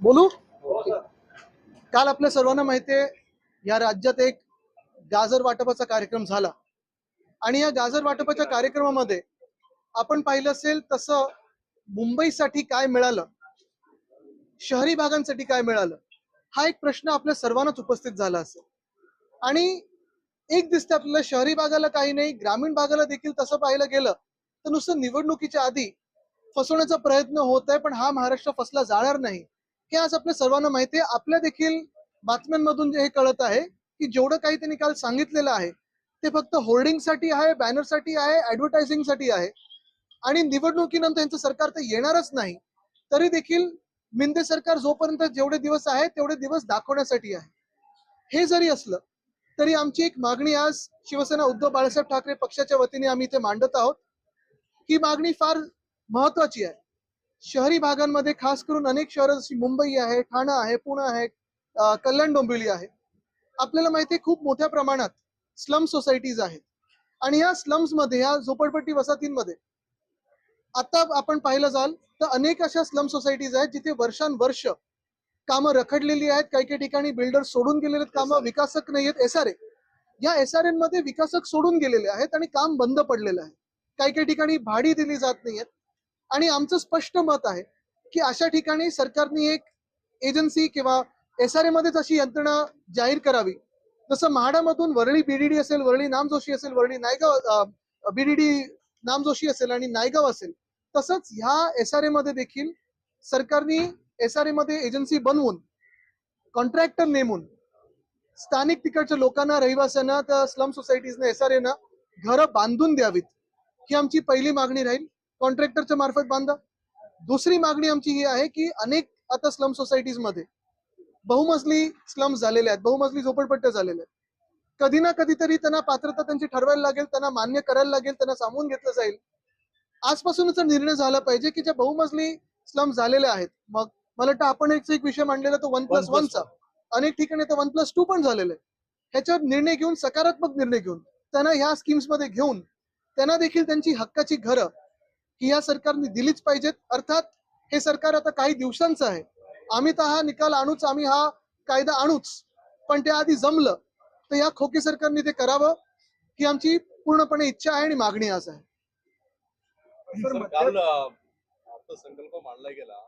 बोलू? काल आपल्या सर्वांना माहिती आहे या राज्यात एक गाजर वाटपाचा कार्यक्रम झाला. आणि या गाजर वाटपाच्या कार्यक्रमामध्ये आपण पाहिलं असेल तसं मुंबईसाठी काय मिळालं? शहरी भागांसाठी काय मिळालं? हा एक प्रश्न आपल्या सर्वांनाच उपस्थित झाला असेल. आणि एक दिसतं आपल्याला शहरी भागाला काही नाही ग्रामीण भागाला देखील तसं पाहिलं गेलं तर नुसतं निवडणुकीच्या आधी फसवण्याचा प्रयत्न होत आहे पण हा महाराष्ट्र फसला जाणार नाही. हे आज आपल्या सर्वांना माहिती आहे. आपल्या देखील बातम्यांमधून जे हे कळत आहे की जेवढं काही त्यांनी काल सांगितलेलं आहे ते फक्त होर्डिंगसाठी आहे बॅनरसाठी आहे ऍडव्हर्टायझिंगसाठी आहे. आणि निवडणुकीनंतर यांचं सरकार तर येणारच नाही. तरी देखील मिंदे सरकार जोपर्यंत जेवढे दिवस आहे तेवढे दिवस दाखवण्यासाठी आहे. हे जरी असलं तरी आमची एक मागणी आज शिवसेना उद्धव बाळासाहेब ठाकरे पक्षाच्या वतीने आम्ही इथे मांडत आहोत. ही मागणी फार महत्वाची आहे. शहरी भागांमध्ये खास करून अनेक शहरं जशी मुंबई आहे ठाणा आहे पुणे आहे कल्याण डोंबिवली आहे. आपल्याला माहिती आहे खूप मोठ्या प्रमाणात स्लम सोसायटीज आहेत. आणि या स्लम्समध्ये या झोपडपट्टी वसाहतींमध्ये आता आपण पाहिलं जाल तर अनेक अशा स्लम सोसायटीज आहेत जिथे वर्षानुवर्ष कामं रखडलेली आहेत. काही काही ठिकाणी बिल्डर सोडून गेलेले आहेत कामं विकासक नाही आहेत एस आर ए या एस आरमध्ये विकासक सोडून गेलेले आहेत आणि काम बंद पडलेलं आहे. काही काही ठिकाणी भाडी दिली जात नाहीयेत. आणि आमचं स्पष्ट मत आहे की अशा ठिकाणी सरकारने एक एजन्सी किंवा एस आर मध्येच अशी यंत्रणा जाहीर करावी. जसं म्हाडामधून वरळी बीडीडी असेल वरळी नामजोशी असेल वरळी नायगाव बीडीडी नाम जोशी असेल आणि नायगाव असेल तसंच ह्या एस आरमध्ये देखील सरकारने एस आरमध्ये एजन्सी बनवून कॉन्ट्रॅक्टर नेमून स्थानिक तिकडच्या लोकांना रहिवाशांना त्या स्लम सोसायटीजने एस आर एना घरं बांधून द्यावीत. ही आमची पहिली मागणी राहील. कॉन्ट्रॅक्टरच्या मार्फत बांधा. दुसरी मागणी आमची ही आहे की अनेक आता स्लम सोसायटीजमध्ये बहुमजली स्लम्स झालेले आहेत. बहुमजली झोपडपट्ट्या झालेल्या आहेत. कधी ना कधीतरी त्यांना पात्रता त्यांची ठरवायला लागेल त्यांना मान्य करायला लागेल त्यांना सामावून घेतलं जाईल. आजपासूनच निर्णय झाला पाहिजे की ज्या बहुमजली स्लम झालेल्या आहेत मग मला वाटतं आपण एक एक विषय मांडलेला तो वन प्लस वनचा अनेक ठिकाणी तर वन प्लस टू पण झालेलं आहे ह्याच्यावर निर्णय घेऊन सकारात्मक निर्णय घेऊन त्यांना ह्या स्कीम्समध्ये घेऊन त्यांना देखील त्यांची हक्काची घरं ही या सरकारने दिलीच पाहिजेत. अर्थात हे सरकार आता काही दिवसांचं आहे. आम्ही तर हा निकाल आणूच आम्ही हा कायदा आणूच. पण त्या आधी जमलं तर या खोके सरकारने ते करावं ही आमची पूर्णपणे इच्छा आहे आणि मागणी आज आहे. अर्थसंकल्प मांडला गेला.